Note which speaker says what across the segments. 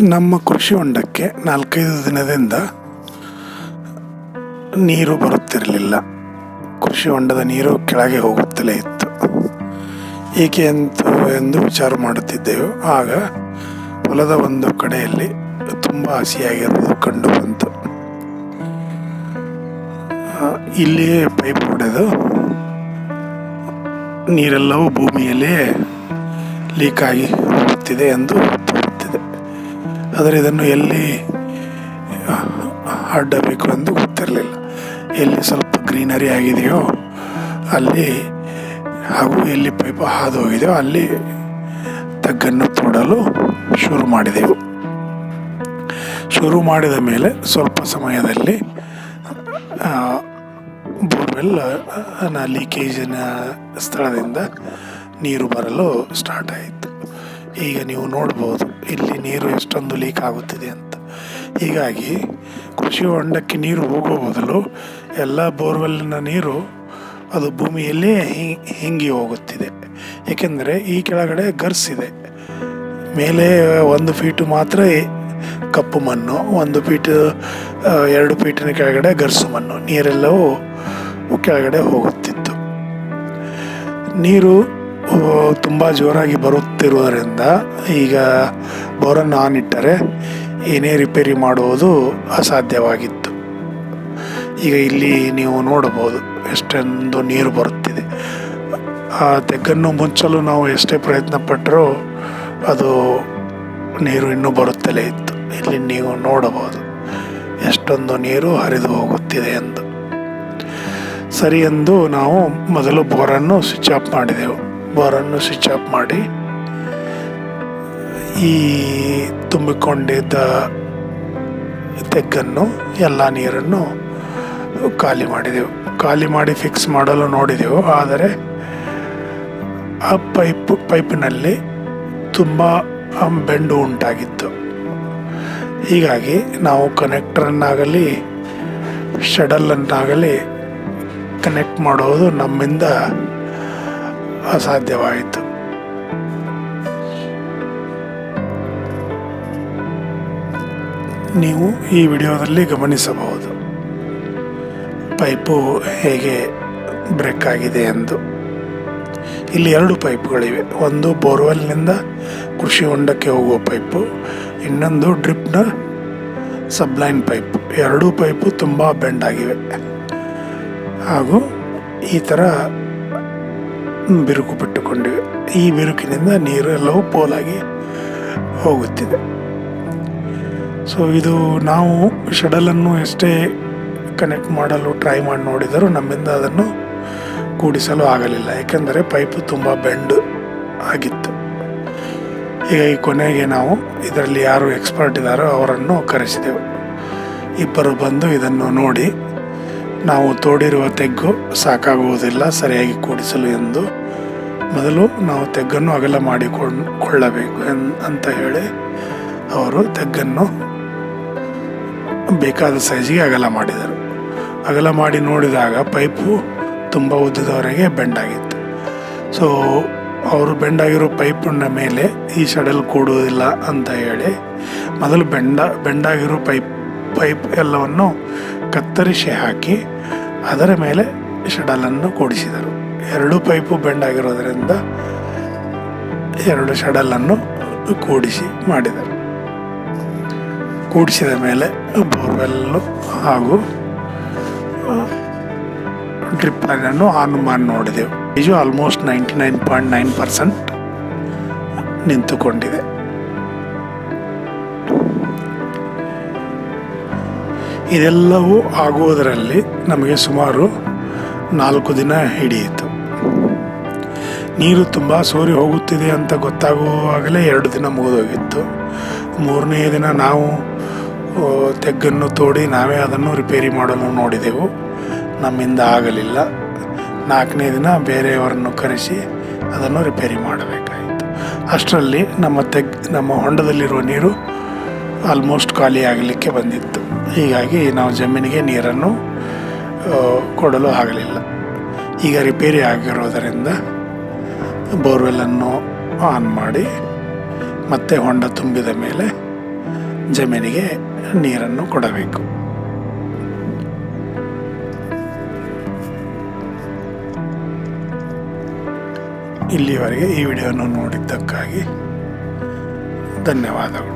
Speaker 1: ನಮ್ಮ ಕೃಷಿ ಹೊಂಡಕ್ಕೆ ನಾಲ್ಕೈದು ದಿನದಿಂದ ನೀರು ಬರುತ್ತಿರಲಿಲ್ಲ. ಕೃಷಿ ಹೊಂಡದ ನೀರು ಕೆಳಗೆ ಹೋಗುತ್ತಲೇ ಇತ್ತು. ಏಕೆ ಅಂತ ಎಂದು ವಿಚಾರ ಮಾಡುತ್ತಿದ್ದೆವು. ಆಗ ಹೊಲದ ಒಂದು ಕಡೆಯಲ್ಲಿ ತುಂಬ ಹಸಿಯಾಗಿರುವುದು ಕಂಡು ಬಂತು. ಇಲ್ಲಿಯೇ ಪೈಪ್ ಹೊಡೆದು ನೀರೆಲ್ಲವೂ ಭೂಮಿಯಲ್ಲೇ ಲೀಕ್ ಆಗಿ ಹೋಗುತ್ತಿದೆ ಎಂದು ಆದರೆ ಇದನ್ನು ಎಲ್ಲಿ ಅಡ್ಡಬೇಕು ಎಂದು ಗೊತ್ತಿರಲಿಲ್ಲ. ಎಲ್ಲಿ ಸ್ವಲ್ಪ ಗ್ರೀನರಿ ಆಗಿದೆಯೋ, ಅಲ್ಲಿ ಹಾಗೂ ಎಲ್ಲಿ ಪೈಪ್ ಹಾದು ಹೋಗಿದೆಯೋ, ಅಲ್ಲಿ ತಗ್ಗನ್ನು ತೋಡಲು ಶುರು ಮಾಡಿದೆವು. ಶುರು ಮಾಡಿದ ಮೇಲೆ ಸ್ವಲ್ಪ ಸಮಯದಲ್ಲಿ ಬೋರ್ವೆಲ್ ಲೀಕೇಜಿನ ಸ್ಥಳದಿಂದ ನೀರು ಬರಲು ಸ್ಟಾರ್ಟ್ ಆಯಿತು. ಈಗ ನೀವು ನೋಡ್ಬೋದು, ಇಲ್ಲಿ ನೀರು ಎಷ್ಟೊಂದು ಲೀಕ್ ಆಗುತ್ತಿದೆ ಅಂತ. ಹೀಗಾಗಿ ಕೃಷಿ ಹೊಂಡಕ್ಕೆ ನೀರು ಹೋಗೋ ಬದಲು ಎಲ್ಲ ಬೋರ್ವೆಲ್ನ ನೀರು ಅದು ಭೂಮಿಯಲ್ಲೇ ಹಿಂಗಿ ಹೋಗುತ್ತಿದೆ. ಏಕೆಂದರೆ ಈ ಕೆಳಗಡೆ ಗರ್ಸಿದೆ ಮೇಲೆ ಒಂದು ಫೀಟು ಮಾತ್ರ ಕಪ್ಪು ಮಣ್ಣು, ಒಂದು ಫೀಟ್ ಎರಡು ಫೀಟಿನ ಕೆಳಗಡೆ ಗರ್ಸು ಮಣ್ಣು. ನೀರೆಲ್ಲವೂ ಕೆಳಗಡೆ ಹೋಗುತ್ತಿತ್ತು. ನೀರು ತುಂಬ ಜೋರಾಗಿ ಬರುತ್ತಿರುವುದರಿಂದ ಈಗ ಬೋರನ್ನು ಆನ್ ಇಟ್ಟರೆ ಏನೇ ರಿಪೇರಿ ಮಾಡುವುದು ಅಸಾಧ್ಯವಾಗಿತ್ತು. ಈಗ ಇಲ್ಲಿ ನೀವು ನೋಡಬಹುದು ಎಷ್ಟೊಂದು ನೀರು ಬರುತ್ತಿದೆ. ಆ ತೆಗ್ಗನ್ನು ಮುಚ್ಚಲು ನಾವು ಎಷ್ಟೇ ಪ್ರಯತ್ನ ಪಟ್ಟರೂ ಅದು ನೀರು ಇನ್ನೂ ಬರುತ್ತಲೇ ಇತ್ತು. ಇಲ್ಲಿ ನೀವು ನೋಡಬಹುದು ಎಷ್ಟೊಂದು ನೀರು ಹರಿದು ಹೋಗುತ್ತಿದೆ ಎಂದು. ಸರಿ ಎಂದು ನಾವು ಮೊದಲು ಬೋರನ್ನು ಸ್ವಿಚ್ ಆಫ್ ಮಾಡಿದೆವು. ಬೋರನ್ನು ಸ್ವಿಚ್ ಆಫ್ ಮಾಡಿ, ಈ ತುಂಬಿಕೊಂಡಿದ್ದ ತೆಗ್ಗನ್ನು, ಎಲ್ಲ ನೀರನ್ನು ಖಾಲಿ ಮಾಡಿದೆವು. ಖಾಲಿ ಮಾಡಿ ಫಿಕ್ಸ್ ಮಾಡಲು ನೋಡಿದೆವು, ಆದರೆ ಆ ಪೈಪ್ ಪೈಪಿನಲ್ಲಿ ತುಂಬ ಬೆಂಡು ಉಂಟಾಗಿತ್ತು. ಹೀಗಾಗಿ ನಾವು ಕನೆಕ್ಟರನ್ನಾಗಲಿ ಶಡಲನ್ನಾಗಲಿ ಕನೆಕ್ಟ್ ಮಾಡೋದು ನಮ್ಮಿಂದ ಅಸಾಧ್ಯವಾಯಿತು. ನೀವು ಈ ವಿಡಿಯೋದಲ್ಲಿ ಗಮನಿಸಬಹುದು. ಪೈಪು ಹೇಗೆ ಬ್ರೇಕ್ ಆಗಿದೆ ಎಂದು. ಇಲ್ಲಿ ಎರಡು ಪೈಪ್ಗಳಿವೆ. ಒಂದು ಬೋರ್ವೆಲ್ನಿಂದ ಕೃಷಿ ಹೊಂಡಕ್ಕೆ ಹೋಗುವ ಪೈಪು, ಇನ್ನೊಂದು ಡ್ರಿಪ್ನ ಸಬ್ಲೈನ್ ಪೈಪ್. ಎರಡೂ ಪೈಪು ತುಂಬ ಬೆಂಡಾಗಿವೆ ಹಾಗೂ ಈ ಥರ ಬಿರುಕು ಬಿಟ್ಟುಕೊಂಡಿವೆ ಈ ಬಿರುಕಿನಿಂದ ಎಲ್ಲವೂ ಪೋಲಾಗಿ ಹೋಗುತ್ತಿದೆ. ಸೊ ಇದು ನಾವು ಶಡಲನ್ನು ಎಷ್ಟೇ ಕನೆಕ್ಟ್ ಮಾಡಲು ಟ್ರೈ ಮಾಡಿ ನೋಡಿದರೂ ನಮ್ಮಿಂದ ಅದನ್ನು ಕೂಡಿಸಲು ಆಗಲಿಲ್ಲ. ಏಕೆಂದರೆ ಪೈಪು ತುಂಬ ಬೆಂಡ್ ಆಗಿತ್ತು. ಈಗ ಈ ಕೊನೆಗೆ ನಾವು ಇದರಲ್ಲಿ ಯಾರು ಎಕ್ಸ್ಪರ್ಟ್ ಇದ್ದಾರೋ ಅವರನ್ನು ಕರೆಸಿದೆವು. ಇಬ್ಬರು ಬಂದು ಇದನ್ನು ನೋಡಿ, ನಾವು ತೋಡಿರುವ ತೆಗ್ಗು ಸಾಕಾಗುವುದಿಲ್ಲ, ಸರಿಯಾಗಿ ಕೂಡಿಸಲು ಎಂದು ಮೊದಲು ನಾವು ತೆಗ್ಗನ್ನು ಅಗಲ ಮಾಡಿಕೊಂಡು ಕೊಳ್ಳಬೇಕು ಅಂತ ಹೇಳಿ ಅವರು ತೆಗ್ಗನ್ನು ಬೇಕಾದ ಸೈಜಿಗೆ ಅಗಲ ಮಾಡಿದರು. ಅಗಲ ಮಾಡಿ ನೋಡಿದಾಗ ಪೈಪು ತುಂಬ ಉದ್ದದವರೆಗೆ ಬೆಂಡಾಗಿತ್ತು. ಸೊ ಅವರು ಬೆಂಡಾಗಿರೋ ಪೈಪಿನ ಮೇಲೆ ಈ ಶಡಲ್ ಕೂಡುವುದಿಲ್ಲ ಅಂತ ಹೇಳಿ ಮೊದಲು ಬೆಂಡ, ಬೆಂಡಾಗಿರೋ ಪೈಪ್ ಪೈಪ್ ಎಲ್ಲವನ್ನು ಕತ್ತರಿಸಿ ಹಾಕಿ ಅದರ ಮೇಲೆ ಶಡಲನ್ನು ಕೂಡಿಸಿದರು. ಎರಡು ಪೈಪು ಬೆಂಡ್ ಬೆಂಡಾಗಿರೋದರಿಂದ ಎರಡು ಶಡಲನ್ನು ಕೂಡಿಸಿ ಮಾಡಿದರು. ಕೂಡಿಸಿದ ಮೇಲೆ ಬೋರ್ವೆಲ್ಲು ಹಾಗೂ ಡ್ರಿಪ್ ಲೈನನ್ನು ಆನ್ ಮಾಡಿ ನೋಡಿದೆವು. ಈಜು almost ninety nine point nine percent ನಿಂತುಕೊಂಡಿದೆ. ಇದೆಲ್ಲವೂ ಆಗುವುದರಲ್ಲಿ ನಮಗೆ ಸುಮಾರು ನಾಲ್ಕು ದಿನ ಹಿಡಿಯಿತು. ನೀರು ತುಂಬ ಸೋರಿ ಹೋಗುತ್ತಿದೆ ಅಂತ ಗೊತ್ತಾಗುವಾಗಲೇ ಎರಡು ದಿನ ಮುಗಿದೋಗಿತ್ತು. ಮೂರನೇ ದಿನ ನಾವು ತೆಗ್ಗನ್ನು ತೋಡಿ ನಾವೇ ಅದನ್ನು ರಿಪೇರಿ ಮಾಡಲು ನೋಡಿದೆವು. ನಮ್ಮಿಂದ ಆಗಲಿಲ್ಲ. ನಾಲ್ಕನೇ ದಿನ ಬೇರೆಯವರನ್ನು ಕರೆಸಿ ಅದನ್ನು ರಿಪೇರಿ ಮಾಡಬೇಕಾಯಿತು. ಅಷ್ಟರಲ್ಲಿ ನಮ್ಮ ತೆಗ್, ನಮ್ಮ ಹೊಂಡದಲ್ಲಿರುವ ನೀರು ಆಲ್ಮೋಸ್ಟ್ ಖಾಲಿ ಆಗಲಿಕ್ಕೆ ಬಂದಿತ್ತು. ಹೀಗಾಗಿ ನಾವು ಜಮೀನಿಗೆ ನೀರನ್ನು ಕೊಡಲು ಆಗಲಿಲ್ಲ. ಈಗ ರಿಪೇರಿ ಆಗಿರೋದರಿಂದ ಬೋರ್ವೆಲ್ಲನ್ನು ಆನ್ ಮಾಡಿ ಮತ್ತೆ ಹೊಂಡ ತುಂಬಿದ ಮೇಲೆ ಜಮೀನಿಗೆ ನೀರನ್ನು ಕೊಡಬೇಕು. ಇಲ್ಲಿವರೆಗೆ ಈ ವಿಡಿಯೋವನ್ನು ನೋಡಿದ್ದಕ್ಕಾಗಿ ಧನ್ಯವಾದಗಳು.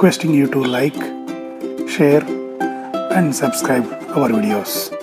Speaker 1: Requesting you to like, share, and subscribe our videos.